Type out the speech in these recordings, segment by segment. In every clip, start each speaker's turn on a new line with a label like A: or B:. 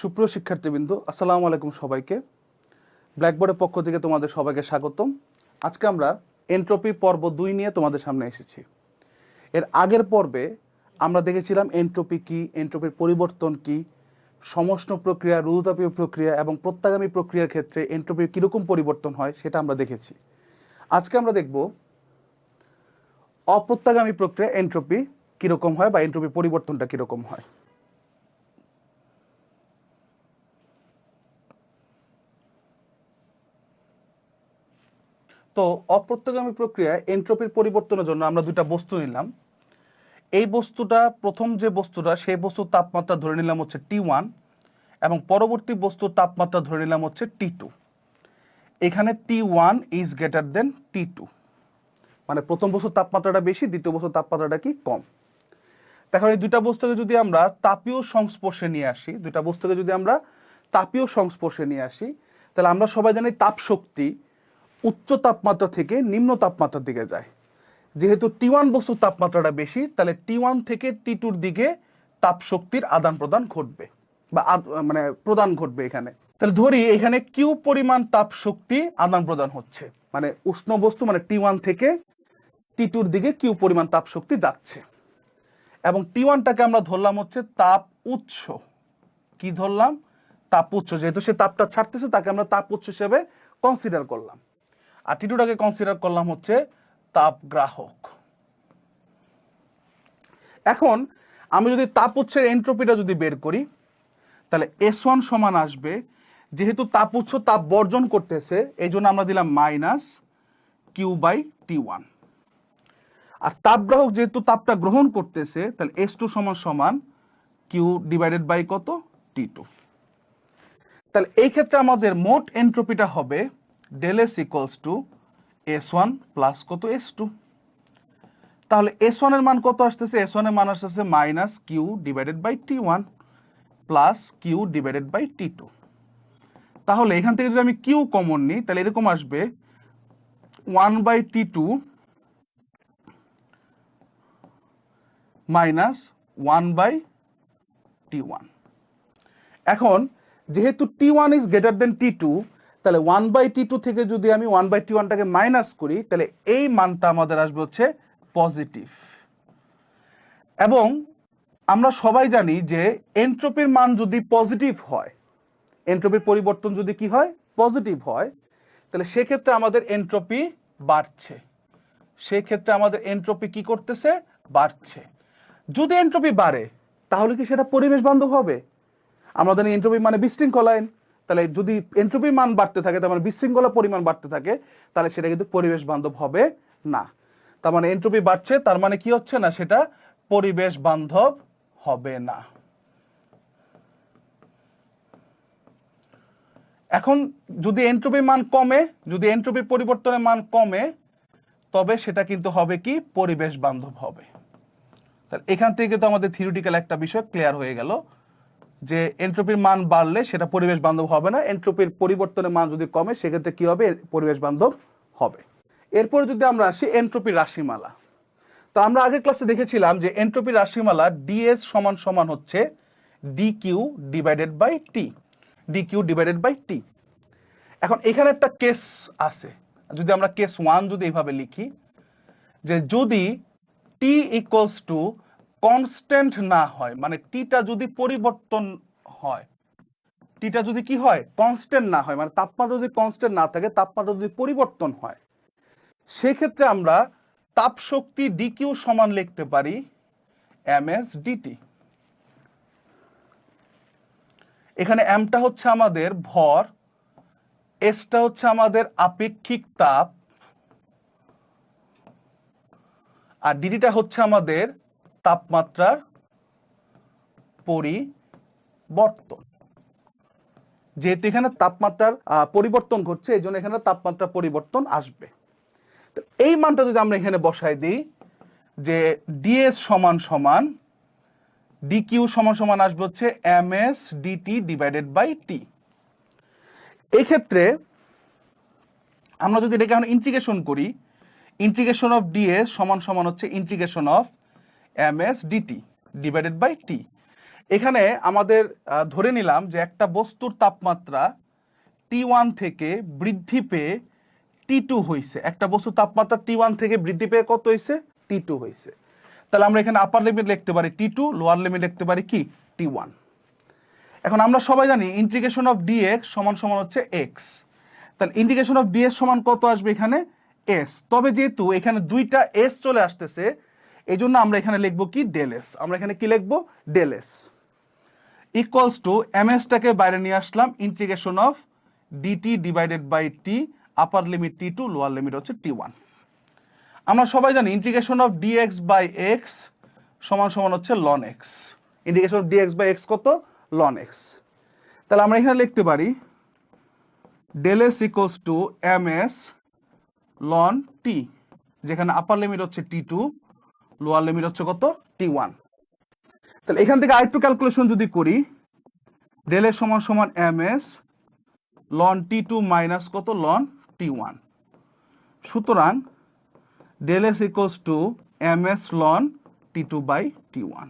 A: সুপ্রিয় শিক্ষার্থীবৃন্দ, আসসালামু আলাইকুম সবাইকে। ব্ল্যাকবোর্ডের পক্ষ থেকে তোমাদের সবাইকে স্বাগতম। আজকে আমরা এন্ট্রপি পর্ব দুই নিয়ে তোমাদের সামনে এসেছি। এর আগের পর্বে আমরা দেখেছিলাম এন্ট্রপি কি এন্ট্রপির পরিবর্তন কি, সমষ্ণ প্রক্রিয়া রুদতাপীয় প্রক্রিয়া এবং প্রত্যাগামী প্রক্রিয়ার ক্ষেত্রে এন্ট্রপির কীরকম পরিবর্তন হয় সেটা আমরা দেখেছি। আজকে আমরা দেখব অপ্রত্যাগামী প্রক্রিয়া এন্ট্রপি কীরকম হয় বা এন্ট্রপির পরিবর্তনটা কীরকম হয়। তো অপ্রত্যগামী প্রক্রিয়ায় এন্ট্রপির পরিবর্তনের জন্য আমরা দুটা বস্তু নিলাম। এই বস্তুটা, প্রথম যে বস্তুটা, সেই বস্তুর তাপমাত্রা ধরে নিলাম হচ্ছে টি ওয়ান এবং পরবর্তী বস্তুর তাপমাত্রা ধরে নিলাম হচ্ছে টি টু এখানে T one is greater than T two মানে প্রথম বস্তুর তাপমাত্রাটা বেশি, দ্বিতীয় বস্তুর তাপমাত্রাটা কি কম। এখন এই দুইটা বস্তুকে যদি আমরা তাপীয় সংস্পর্শে নিয়ে আসি দুটা বস্তুকে যদি আমরা তাপীয় সংস্পর্শে নিয়ে আসি, তাহলে আমরা সবাই জানি তাপশক্তি শক্তি উচ্চ তাপমাত্রা থেকে নিম্ন তাপমাত্রার দিকে যায়। যেহেতু টি ওয়ান বস্তুর তাপমাত্রাটা বেশি, তাহলে টি ওয়ান থেকে টি টুর দিকে তাপ শক্তির আদান প্রদান ঘটবে বা মানে প্রদান ঘটবে এখানে। তাহলে ধরি এখানে কিউ পরিমাণ তাপ শক্তি আদান প্রদান হচ্ছে। মানে উষ্ণ বস্তু মানে টি ওয়ান থেকে টি টুর দিকে কিউ পরিমাণ তাপ শক্তি যাচ্ছে। এবং টি ওয়ানটাকে আমরা ধরলাম হচ্ছে তাপ উৎস। কি ধরলাম? তাপ উৎস। যেহেতু সে তাপটা ছাড়তেছে, তাকে আমরা তাপ উৎস হিসেবে কনসিডার করলাম। টুটাকে কনসিডার করলাম হচ্ছে তাপ গ্রাহক। এখন আমি যদি তাপ উৎসের এন্ট্রপিটা যদি বের করি, তাহলে এস ওয়ান সমান আসবে, যেহেতু তাপ উৎস তাপ বর্জন করতেছে এই জন্য আমরা দিলাম minus Q by T one আর তাপগ্রাহক যেহেতু তাপটা গ্রহণ করতেছে, তাহলে এস টু সমান সমান কিউ ডিভাইডেড বাই কত? টি টু তাহলে এই ক্ষেত্রে আমাদের মোট এন্ট্রপিটা হবে del S equals to S one plus কত এস টু তাহলে এস ওয়ানের মান কত আসতেছে? এস ওয়ানের মান আসতেছে minus Q divided by T one plus Q divided by T two তাহলে এখান থেকে যদি আমি কিউ কমন নিই, তাহলে এরকম আসবে one by T two minus one by T one এখন, যেহেতু T one is greater than T two তাহলে ওয়ান বাই টি টু থেকে যদি আমি ওয়ান বাই টি ওয়ানটাকে মাইনাস করি, তাহলে এই মানটা আমাদের আসবে হচ্ছে পজিটিভ এবং আমরা সবাই জানি যে এন্ট্রপির মান যদি পজিটিভ হয় এন্ট্রপির পরিবর্তন যদি কি হয়? পজিটিভ হয়, তাহলে সেক্ষেত্রে আমাদের এন্ট্রপি বাড়ছে। সেক্ষেত্রে আমাদের এন্ট্রপি কি করতেছে? বাড়ছে। যদি এন্ট্রপি বাড়ে, তাহলে কি সেটা পরিবেশ বান্ধব হবে? আমাদের এন্ট্রপি মানে বিশৃঙ্খলায়ন তাহলে যদি এন্ট্রপির মান বাড়তে থাকে, তার মানে বিশৃঙ্খলা পরিমাণ বাড়তে থাকে, তাহলে সেটা কিন্তু পরিবেশ বান্ধব হবে না। তার মানে এন্ট্রপি বাড়ছে, তার মানে কি হচ্ছে না, সেটা পরিবেশ বান্ধব হবে না। এখন যদি এন্ট্রপির মান কমে, যদি এন্ট্রপির পরিবর্তনের মান কমে, তবে সেটা কিন্তু হবে কি, পরিবেশ বান্ধব হবে। তাহলে এখান থেকে তো আমাদের থিওরিটিক্যাল একটা বিষয় ক্লিয়ার হয়ে গেল। যে এন্ট্রপির মান বাড়লে সেটা পরিবেশ বান্ধব হবে না এন্ট্রপির পরিবর্তনের মান যদি কমে, সেক্ষেত্রে কি হবে? পরিবেশ বান্ধব হবে। এরপর যদি আমরা আসি এন্ট্রপির রাশিমালা। তো আমরা আগের ক্লাসে দেখেছিলাম যে এন্ট্রপির রাশিমালা ডিএস সমান সমান হচ্ছে D Q divided by T D Q divided by T এখন এখানে একটা কেস আছে। যদি আমরা কেস ওয়ান যদি এইভাবে লিখি, যে যদি টি ইকুয়ালস টু কনস্ট্যান্ট না হয় মানে টিটা যদি পরিবর্তন হয় টিটা যদি কি হয়? কনস্ট্যান্ট না হয় মানে তাপমাত্রা যদি কনস্ট্যান্ট না থাকে, তাপমাত্রা যদি পরিবর্তন হয়, সেক্ষেত্রে আমরা তাপ শক্তি ডিকিউ সমান লিখতে পারি এম এস ডিটি এখানে এমটা হচ্ছে আমাদের ভর এসটা হচ্ছে আমাদের আপেক্ষিক তাপ, আর ডিটিটা হচ্ছে আমাদের তাপমাত্রার পরিবর্তন। যেহেতু এখানে তাপমাত্রার পরিবর্তন ঘটছে এই জন্য এখানে তাপমাত্রা পরিবর্তন আসবে। তো এই মানটা যদি আমরা এখানে বসাই দিই, যে ডিএস সমান সমান ডিকিউ সমান সমান আসবে হচ্ছে M S DT divided by T এই ক্ষেত্রে আমরা যদি এটাকে এখন ইন্টিগ্রেশন করি ইন্টিগ্রেশন অফ ডিএস সমান সমান হচ্ছে integration of M S D T divided by T এখানে আমাদের ধরে নিলাম যে একটা বস্তুর তাপমাত্রা টি ওয়ান থেকে বৃদ্ধি পেয়ে টি টু হয়েছে একটা বস্তুর তাপমাত্রা টি ওয়ান থেকে বৃদ্ধি পেয়ে কত হয়েছে টি টু হয়েছে তাহলে আমরা এখানে আপার লিমিট লিখতে পারি টি টু লোয়ার লিমিট লিখতে পারি কি? টি ওয়ান এখন আমরা সবাই জানি ইন্টিগ্রেশন অফ ডিএক্স সমান সমান হচ্ছে এক্স তাহলে ইন্টিগ্রেশন অফ ডিএক্স সমান কত আসবে এখানে? এস তবে যেহেতু এখানে দুইটা এস চলে আসতেছে এই জন্য আমরা এখানে লিখব কি? ডেল এস আমরা এখানে কি লিখব? Del S equals to M এসটাকে বাইরে নিয়ে আসলাম integration of D T divided by T upper limit T two lower limit হচ্ছে টি ওয়ান আমরা সবাই জানি integration of D X by X সমান সমান হচ্ছে ln X integration of D X by X কত? লন এক্স তাহলে আমরা এখানে লিখতে পারি del S equals to M S ln T যেখানে আপার লিমিট হচ্ছে টি টু লোয়ার লিমিট হচ্ছে কত? টি ওয়ান তাহলে এখান থেকে আরেকটু ক্যালকুলেশন যদি করি ডেল এর সমান সমান M S ln T two minus কত? লন টি ওয়ান সুতরাং del S equals to M S ln T two by T one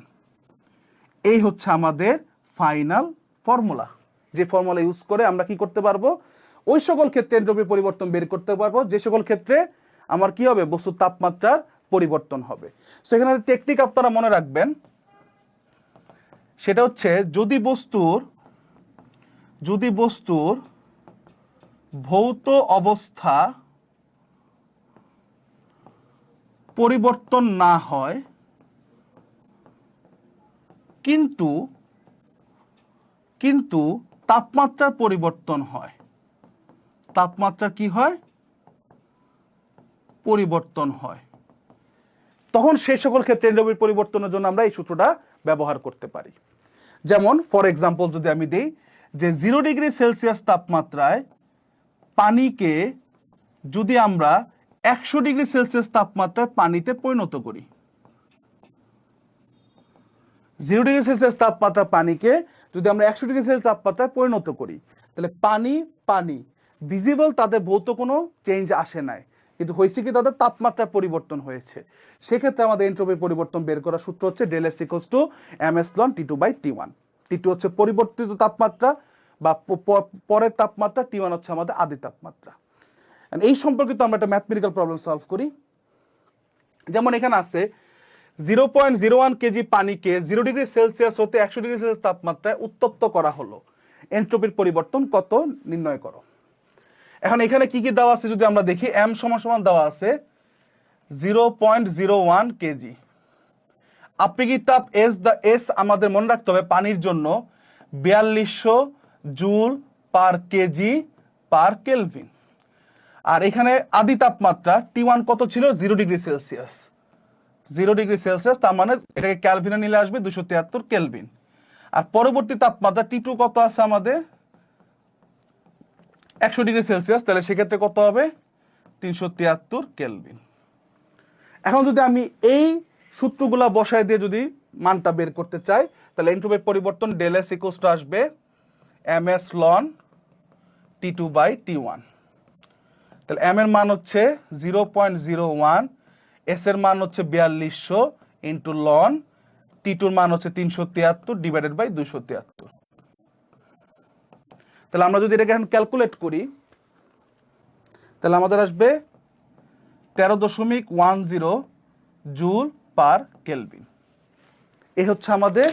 A: এই হচ্ছে আমাদের ফাইনাল ফর্মুলা যে ফর্মুলা ইউজ করে আমরা কি করতে পারব? ওই সকল ক্ষেত্রে এন্ট্রপি পরিবর্তন বের করতে পারব। যে সকল ক্ষেত্রে আমার কি হবে? বস্তুর তাপমাত্রার পরিবর্তন হবে। সেখানে টেকনিক আপনারা মনে রাখবেন। সেটা হচ্ছে যদি বস্তুর যদি বস্তুর ভৌত অবস্থা পরিবর্তন না হয়, কিন্তু কিন্তু তাপমাত্রার পরিবর্তন হয়। তাপমাত্রা কি হয়? পরিবর্তন হয়। তখন সেই সকল ক্ষেত্রে এন্ট্রপির পরিবর্তনের জন্য আমরা এই সূত্রটা ব্যবহার করতে পারি। যেমন ফর এক্সাম্পল যদি আমি দিই যে জিরো ডিগ্রি সেলসিয়াস তাপমাত্রায় পানিকে যদি আমরা একশো ডিগ্রি সেলসিয়াস তাপমাত্রায় পানিতে পরিণত করি। জিরো ডিগ্রি সেলসিয়াস তাপমাত্রা পানিকে যদি আমরা একশো ডিগ্রি সেলসিয়াস তাপমাত্রায় পরিণত করি, তাহলে পানি পানি ভিজিবল তাদের ভৌত কোনো চেঞ্জ আসে নাই। কিন্তু হয়েছে কি তাদের তাপমাত্রার পরিবর্তন হয়েছে। সেক্ষেত্রে আমাদের এন্ট্রপির পরিবর্তন বের করার সূত্র হচ্ছে del S equals to M S ln T two by T one T two হচ্ছে পরিবর্তিত তাপমাত্রা বা পরের তাপমাত্রা টি ওয়ান হচ্ছে আমাদের আদি তাপমাত্রা। এই সম্পর্কিত আমরা একটা ম্যাথমেটিক্যাল প্রবলেম সলভ করি। যেমন এখানে আছে zero point zero one KG পানিকে জিরো ডিগ্রি সেলসিয়াস হতে একশো ডিগ্রি সেলসিয়াস তাপমাত্রায় উত্তপ্ত করা হলো। এন্ট্রপির পরিবর্তন কত? নির্ণয় করো। এখন এখানে কি কি দেওয়া আছে যদি আমরা দেখি এম সমান সমান দেওয়া আছে zero point zero one KG আপেক্ষিক তাপ এস দা এস আমাদের মনে রাখতে হবে পানির জন্য বিয়াল্লিশশো joule per KG per kelvin আর এখানে আদি তাপমাত্রা টি ওয়ান কত ছিল? Zero degree Celsius zero degree Celsius তার মানে এটাকে ক্যালভিনে নিলে আসবে দুশো তিয়াত্তর কেলভিন আর পরবর্তী তাপমাত্রা টি টু কত আছে আমাদের? একশো ডিগ্রি সেলসিয়াস, তাহলে সেক্ষেত্রে কত হবে? তিনশো তিয়াত্তর কেলভিন। এখন যদি আমি এই সূত্রগুলা বসায় দিয়ে যদি মানটা বের করতে চাই, তাহলে এন্ট্রোপির পরিবর্তন ডেল এস ইকোসটা আসবে M S ln T two by T one. তাহলে এম এর মান হচ্ছে zero point zero one, S এর মান হচ্ছে বিয়াল্লিশশো ইন্টু লন টি টুর মান হচ্ছে তিনশো তিয়াত্তর ডিভাইডেড বাই দুশো তিয়াত্তর। তাহলে আমরা যদি এটাকে এখন ক্যালকুলেট করি, তাহলে আমাদের আসবে তেরো দশমিক one zero joule per kelvin. এ হচ্ছে আমাদের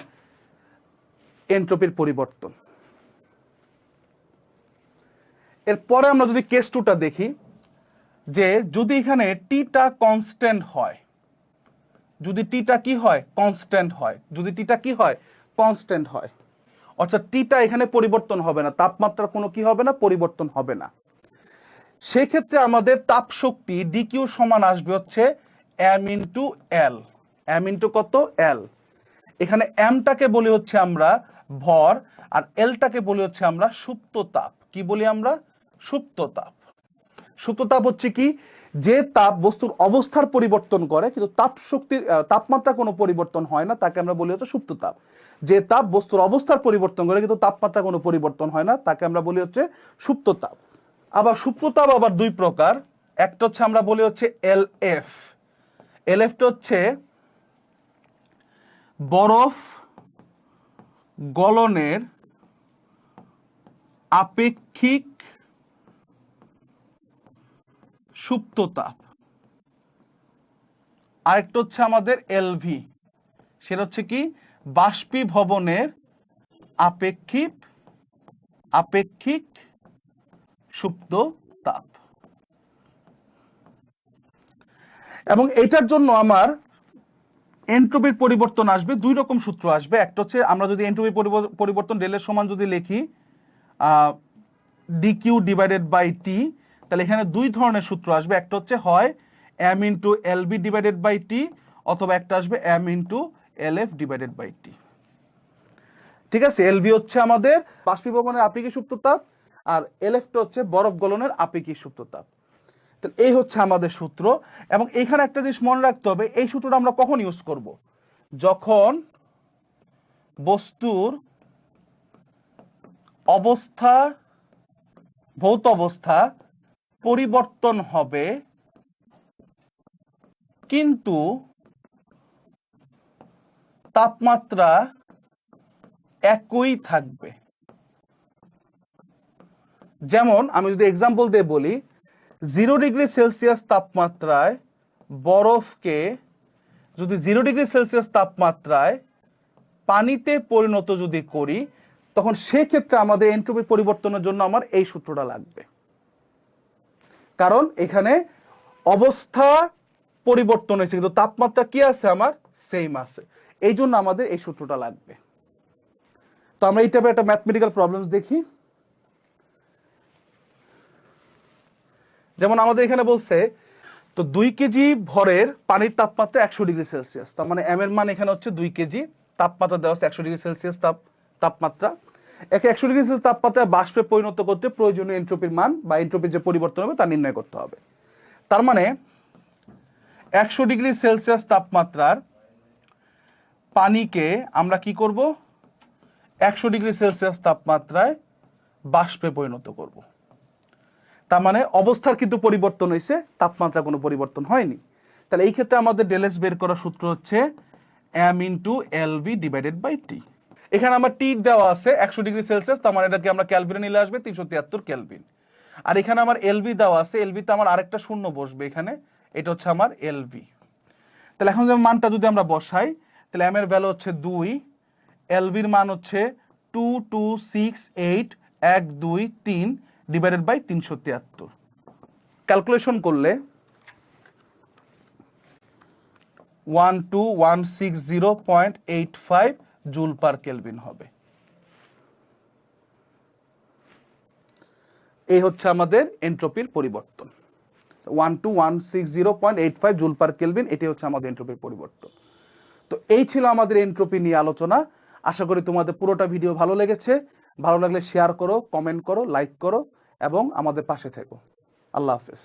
A: এন্ট্রপির পরিবর্তন। এরপরে আমরা যদি কেস টুটা দেখি, যে যদি এখানে টিটা কনস্ট্যান্ট হয়, যদি টিটা কি হয় কনস্ট্যান্ট হয়, যদি টিটা কি হয় কনস্ট্যান্ট হয় অর্থাৎ টিটা এখানে পরিবর্তন হবে না, তাপমাত্রার কোনো কি হবে না, পরিবর্তন হবে না। সেক্ষেত্রে আমাদের তাপ শক্তি ডিকিউ সমান আসবে হচ্ছে M into L M into কত? এল এখানে এমটাকে বলি হচ্ছে আমরা ভর, আর এলটাকে বলি হচ্ছে আমরা সুপ্ত তাপ। কি বলি আমরা? সুপ্ত তাপ। সুপ্ত তাপ হচ্ছে কি? যে তাপ বস্তুর অবস্থার পরিবর্তন করে, কিন্তু তাপ শক্তির তাপমাত্রা কোনো পরিবর্তন হয় না, তাকে আমরা বলি হচ্ছে সুপ্ত তাপ। যে তাপ বস্তুর অবস্থার পরিবর্তন করে, কিন্তু তাপমাত্রা কোনো পরিবর্তন হয় না, তাকে আমরা বলি হচ্ছে সুপ্ত তাপ। আবার সুপ্ত তাপ আবার দুই প্রকার। একটা হচ্ছে আমরা বলি হচ্ছে এল এফ এল এফটা হচ্ছে বরফ গলনের আপেক্ষিক সুপ্ত তাপ। আরেকটা হচ্ছে আমাদের এলভি। সেটা হচ্ছে কি? বাষ্পীভবনের আপেক্ষিক আপেক্ষিক সুপ্ত তাপ। এবং এটার জন্য আমার এন্ট্রপির পরিবর্তন আসবে, দুই রকম সূত্র আসবে। একটা হচ্ছে আমরা যদি এন্ট্রপির পরিবর্তন ডেলের সমান যদি লিখি ডিকিউ ডিভাইডেড বাই টি তাহলে এখানে দুই ধরনের সূত্র আসবে। একটা হচ্ছে হয় M into L B divided by T অথবা একটা আসবে M into L F divided by T ঠিক আছে? এলভি হচ্ছে আমাদের বাষ্পীভবনের আপেক্ষিক সুপ্ত তাপ আর এলএফটা হচ্ছে বরফ গলনের আপেক্ষিক সুপ্ত তাপ এই হচ্ছে আমাদের সূত্র এবং এখানে একটা জিনিস মনে রাখতে হবে, এই সূত্রটা আমরা কখন ইউজ করব? যখন বস্তুর অবস্থা, ভৌত অবস্থা পরিবর্তন হবে। কিন্তু তাপমাত্রা একই থাকবে। যেমন আমি যদি এক্সাম্পল দিয়ে বলি জিরো ডিগ্রি সেলসিয়াস তাপমাত্রায় বরফকে যদি জিরো ডিগ্রি সেলসিয়াস তাপমাত্রায় পানিতে পরিণত যদি করি, তখন সেক্ষেত্রে আমাদের এন্ট্রপি পরিবর্তনের জন্য আমার এই সূত্রটা লাগবে। কারণ এখানে অবস্থা পরিবর্তন হয়েছে, কিন্তু তাপমাত্রা কি আছে আমার? সেম আছে। এই জন্য আমাদের এই সূত্রটা লাগবে। তো আমরা এই টাইপের একটা ম্যাথমেটিক্যাল প্রবলেমস দেখি। যেমন আমাদের এখানে বলছে, তো দুই কেজি ভরের পানির তাপমাত্রা একশো ডিগ্রি সেলসিয়াস। তার মানে এম এর মান এখানে হচ্ছে দুই কেজি, তাপমাত্রা দেওয়া হচ্ছে একশো ডিগ্রি সেলসিয়াস তাপ, তাপমাত্রা। একে একশো ডিগ্রি সেলসিয়াস তাপমাত্রা বাষ্পে পরিণত করতে প্রয়োজনীয় এন্ট্রপির মান বা এন্ট্রপির যে পরিবর্তন হবে তা নির্ণয় করতে হবে। তার মানে একশো ডিগ্রি সেলসিয়াস তাপমাত্রার পানিকে আমরা কি করব? একশো ডিগ্রি সেলসিয়াস তাপমাত্রায় বাষ্পে পরিণত করব। তার মানে অবস্থার কিন্তু পরিবর্তন হয়েছে তাপমাত্রা কোনো পরিবর্তন হয়নি। তাহলে এই ক্ষেত্রে আমাদের ডেলেস বের করার সূত্র হচ্ছে M into L V divided by T এখানে আমার টি দেওয়া আছে, একশো ডিগ্রি সেলসিয়াস, তার মানে এটাকে আমরা ক্যালভিনে নিলে আসবে তিনশো তিয়াত্তর ক্যালভিন। আর এখানে আমার এলভি দেওয়া আছে এলভিতে আমার আরেকটা শূন্য বসবে এখানে, এটা হচ্ছে আমার এলভি তাহলে এখন মানটা যদি আমরা বসাই, তাহলে এম এর ভ্যালু হচ্ছে দুই এলভির মান হচ্ছে টু টু সিক্স এইট এক দুই তিন ডিভাইডেড বাই তিনশো তিয়াত্তর। ক্যালকুলেশন করলে one two one six zero point eight five joule per kelvin হবে। এই হচ্ছে আমাদের এন্ট্রপির পরিবর্তন। One two one six zero point eight five joule per kelvin এটি হচ্ছে আমাদের এন্ট্রপির পরিবর্তন। তো এই ছিল আমাদের এন্ট্রপি নিয়ে আলোচনা। আশা করি তোমাদের পুরোটা ভিডিও ভালো লেগেছে। ভালো লাগলে শেয়ার করো কমেন্ট করো লাইক করো, এবং আমাদের পাশে থেকো। আল্লাহ হাফেজ।